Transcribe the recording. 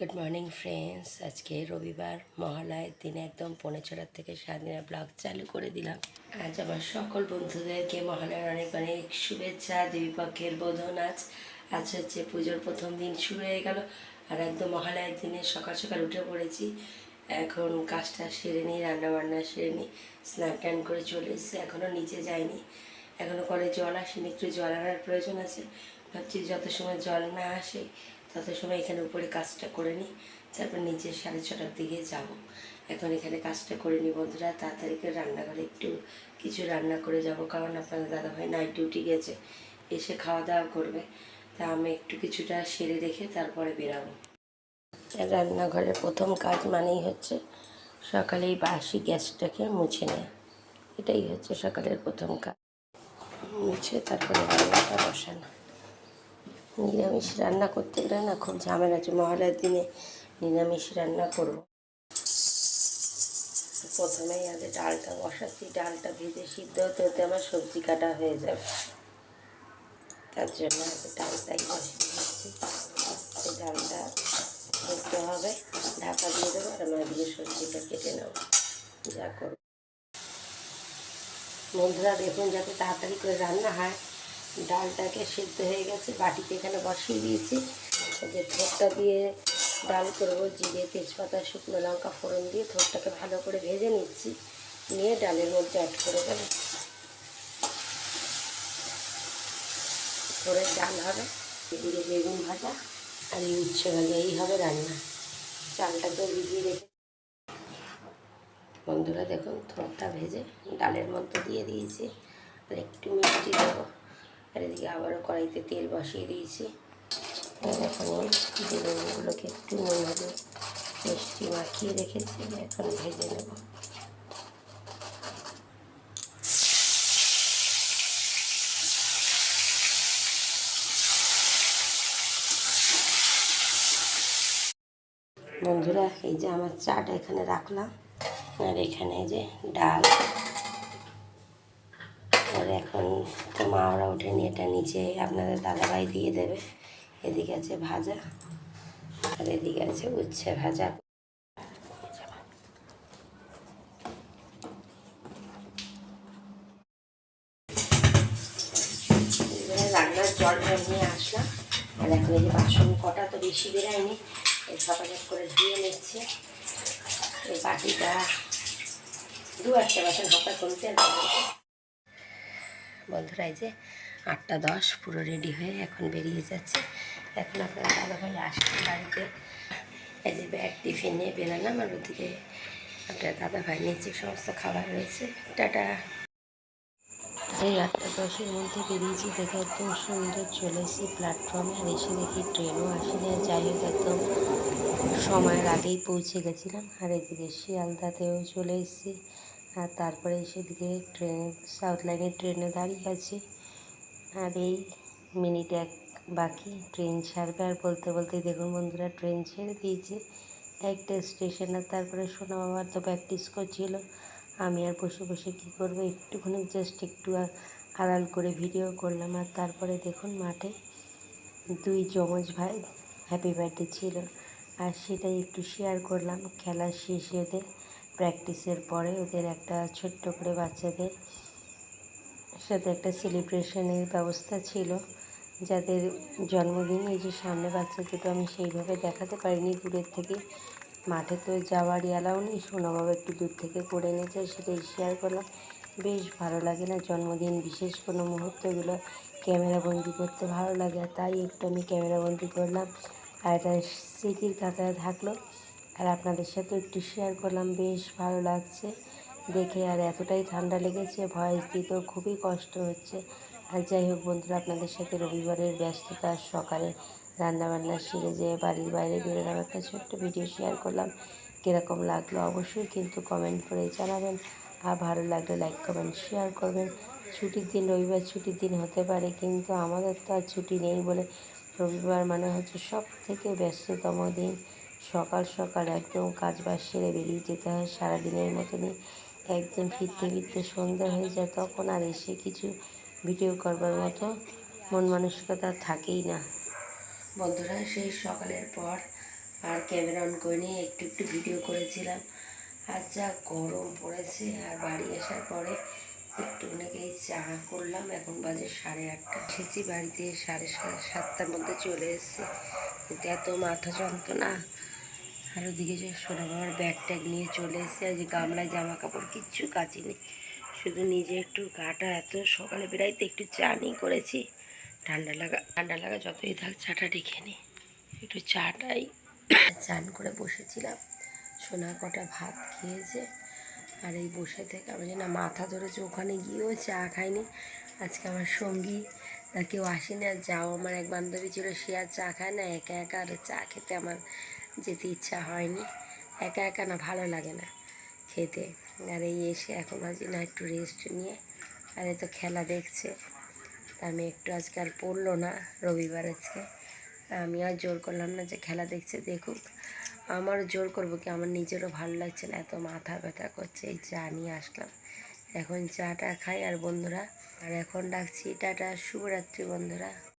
Good morning friends আজকে রবিবার, মহালয়ের দিনে একদম পৌনে ছটার থেকে সারাদিনের ব্লগ চালু করে দিলাম। আজ আমার সকল বন্ধুদেরকে মহালয়ের অনেক অনেক শুভেচ্ছা, দেবীপক্ষের বোধন আজ। আজ হচ্ছে পুজোর প্রথম দিন শুরু হয়ে গেল আর একদম মহালয়ের দিনে সকাল সকাল উঠে পড়েছি। এখন কাজটা সেরে নিই, রান্নাবান্না সেরে নিই, স্নান টান করে চলে এসেছি এখনও নিচে যাইনি। এখনও কলে জল আসেনি, একটু জল আনার প্রয়োজন আছে। ভাবছি যত সময় জল না আসে তত সময় এখানে উপরে কাজটা করে নিই। তারপর নিচে সাড়ে ছটার দিকে যাব। এখন এখানে কাজটা করে নিই বন্ধুরা, তাড়াতাড়ি করে রান্নাঘরে একটু কিছু রান্না করে যাব, কারণ আপনাদের দাদাভাই নাইট ডিউটি গেছে, এসে খাওয়া দাওয়া করবে। তা আমি একটু কিছুটা সেরে রেখে তারপরে বেরাবো। রান্নাঘরের প্রথম কাজ মানেই হচ্ছে সকালেই বাসি গ্যাসটাকে মুছে নেয়। এটাই হচ্ছে সকালের প্রথম কাজ। মুছে তারপরে রান্নাটা বসানো। নিরামিষ রান্না করতে গেলে না খুব ঝামেলা আছে। মহালয়ার দিনে নিরামিষ রান্না করব। প্রথমেই আগে ডালটা বসাচ্ছি, ডালটা ভেজে সিদ্ধ হতে হতে আমার সবজি কাটা হয়ে যাবে। তার জন্য আগে ডালটাই বসিয়ে দিচ্ছি। ডালটা সিদ্ধ হবে, ঢাকা দিয়ে দেবো আর আমার দিকে সবজিটা কেটে নেব। যা করব। বন্ধুরা, দেখুন যাতে তাড়াতাড়ি করে রান্না হয়। ডালটাকে সিদ্ধ হয়ে গেছে, বাটিতে এখানে বসিয়ে দিয়েছি। যে থোরটা দিয়ে ডাল করব, জিরে, তেজপাতা, শুকনো লঙ্কা, ফোড়ন দিয়ে থোরটাকে ভালো করে ভেজে নিচ্ছি। নিয়ে ডালের মধ্যে অ্যাড করে দেবো। থোরের ডাল হবে, এদিকে বেগুন ভাজা আর উচ্ছে ভাজা, এই হবে রান্না। চালটাকেও ভিজিয়ে রেখে বন্ধুরা দেখুন থোরটা ভেজে ডালের মধ্যে দিয়ে দিয়েছি। আর একটু মিষ্টি দেবো। আর এদিকে আবারও কড়াইতে তেল বসিয়ে দিয়েছি। এখন বেগুনগুলোকে একটু হলুদ মিষ্টি মাখিয়ে রেখেছি, এখন ভেজে নেব। বন্ধুরা, এই যে আমার চাটা এখানে রাখলাম। আর এখানে যে ডাল আর এখন তো মা ওরা উঠেনি এটা নিচে আপনাদের দাদাভাই দিয়ে দেবে। এদিকে আছে ভাজা, আর এদিকে আছে উচ্ছে ভাজা। রান্নার জলটা নিয়ে আসলাম। আর এখন এই যে বাসন কটা তো বেশি বেরায়নি, এই ঝপাঝপ করে ধুয়ে নিচ্ছে। এই বাটিটা দু একটা বাসন হকা কমতে বন্ধুরা, এই যে আটটা দশ, পুরো রেডি হয়ে এখন বেরিয়ে যাচ্ছে। এখন আপনার দাদাভাই আসছে বাড়িতে এই যে ব্যাগ টিফিন নিয়ে বেরোলাম আর ওদিকে আপনার দাদা ভাই নিচে সমস্ত খাবার রয়েছে। টাটা। এই আটটা দশের মধ্যে বেরিয়েছি, দেখে একদম সুন্দর চলে এসেছি প্ল্যাটফর্মে আর এসে দেখি ট্রেনও আসেনি, আর যাই হোক একদম সময়ের আগেই পৌঁছে গেছিলাম। আর এদিকে শিয়ালদাতেও চলে এসেছি। আর তারপরে এসে দিকে ট্রেন সাউথ লাইনের ট্রেনে দাঁড়িয়ে আছি। আর এই মিনিট এক বাকি ট্রেন ছাড়বে। আর বলতে বলতে দেখুন বন্ধুরা, ট্রেন ছেড়ে দিয়েছে। একটা স্টেশন আর তারপরে সোনা বাবার তো প্র্যাকটিস করছিল। আমি আর বসে বসে কী করব? একটুখানি জাস্ট একটু আড়াল করে ভিডিও করলাম। আর তারপরে দেখুন মাঠে দুই যমজ ভাই হ্যাপি বার্থডে ছিল। আর সেটাই একটু শেয়ার করলাম। খেলা শেষে প্র্যাকটিসের পরে ওদের একটা ছোট্ট করে বাচ্চাদের সাথে একটা সেলিব্রেশনের ব্যবস্থা ছিল। যাদের জন্মদিন এই যে সামনে বাচ্চা দুটো আমি সেইভাবে দেখাতে পারিনি। দূরের থেকে মাঠে তো যাওয়ারই অ্যালাউ নেই। সোনাবাবা একটু দূর থেকে করে এনেছে, সেটাই শেয়ার করলাম। বেশ ভালো লাগে না জন্মদিন, বিশেষ কোনো মুহূর্তগুলো ক্যামেরাবন্দি করতে ভালো লাগে তাই একটু আমি ক্যামেরাবন্দি করলাম। আর এটা স্মৃতির কাতায় থাকল। আর আপনাদের সাথে একটু শেয়ার করলাম, বেশ ভালো লাগছে দেখে। আর এতটাই ঠান্ডা লেগেছে ভয়েস দিতেও খুবই কষ্ট হচ্ছে। আর যাই হোক বন্ধুরা, আপনাদের সাথে রবিবারের ব্যস্ততা, সকালে রান্নাবান্না সেরে যেয়ে বাড়ির বাইরে বেরোলাম একটা ছোট্ট ভিডিও শেয়ার করলাম। কীরকম লাগল অবশ্যই কিন্তু কমেন্ট করে জানাবেন। আর ভালো লাগলে লাইক কমেন্ট শেয়ার করবেন। ছুটির দিন রবিবার ছুটির দিন হতে পারে, কিন্তু আমাদের তো আর ছুটি নেই বলে রবিবার মানে হচ্ছে সব থেকে ব্যস্ততম দিন। সকাল সকাল একদম কাজ বাজ সেরে বেরিয়ে যেতে হয় সারাদিনের মতনই। একদম ফিরতে ফিরতে সন্ধ্যা হয়ে যায়, তখন আর এসে কিছু ভিডিও করবার মতো মন মানসিকতা থাকেই না। বন্ধুরা, সেই সকালের পর আর ক্যামেরা অন করে নিয়ে একটু একটু ভিডিও করেছিলাম। আর যা গরম পড়েছে, আর বাড়ি আসার পরে একটু নাকি চা করলাম, এখন বাজে সাড়ে আটটা। এসেছি বাড়িতে সাড়ে সাড়ে সাতটার মধ্যে চলে এসেছি। এত মাথা যন্ত্রণা আর ওদিকে যে সোনা বাবার ব্যাগ ট্যাগ নিয়ে চলে এসেছে। আর যে গামলায় জামা কাপড় কিচ্ছু কাচিনি। শুধু নিজে একটু গাটা এত সকালে বেড়াইতে একটু চানি করেছি। ঠান্ডা লাগা ঠান্ডা লাগা যতই থাক চাটা রেখে নিই একটু চাটাই চান করে বসেছিলাম। সোনা কটা ভাত খেয়েছে। আর এই বসে থেকে আমি যেন মাথা ধরেছে, ওখানে গিয়েও চা খাইনি। আজকে আমার সঙ্গী, না কেউ আসেনি। আর যাও, আমার এক বান্ধবী ছিল, সে আর চা খায় না। একা একা আর চা খেতে আমার যেতে ইচ্ছা হয়নি। একা একা না, ভালো লাগে না খেতে। আর এই এসে এখন ভাবছি, না, একটু রেস্ট নিয়ে। আর তো খেলা দেখছে। আমি একটু আজকে আর পড়ল না, রবিবার আজকে। আমি আর জোর করলাম না যে খেলা দেখছে, দেখুক। আমার জোর করব কি, আমার নিজেরও ভালো লাগছে না, এত মাথা ব্যথা করছে। এই চা নিয়ে আসলাম। এখন চাটা খাই আর বন্ধুরা। আর এখন ডাকছি টাটা, শুভরাত্রি বন্ধুরা।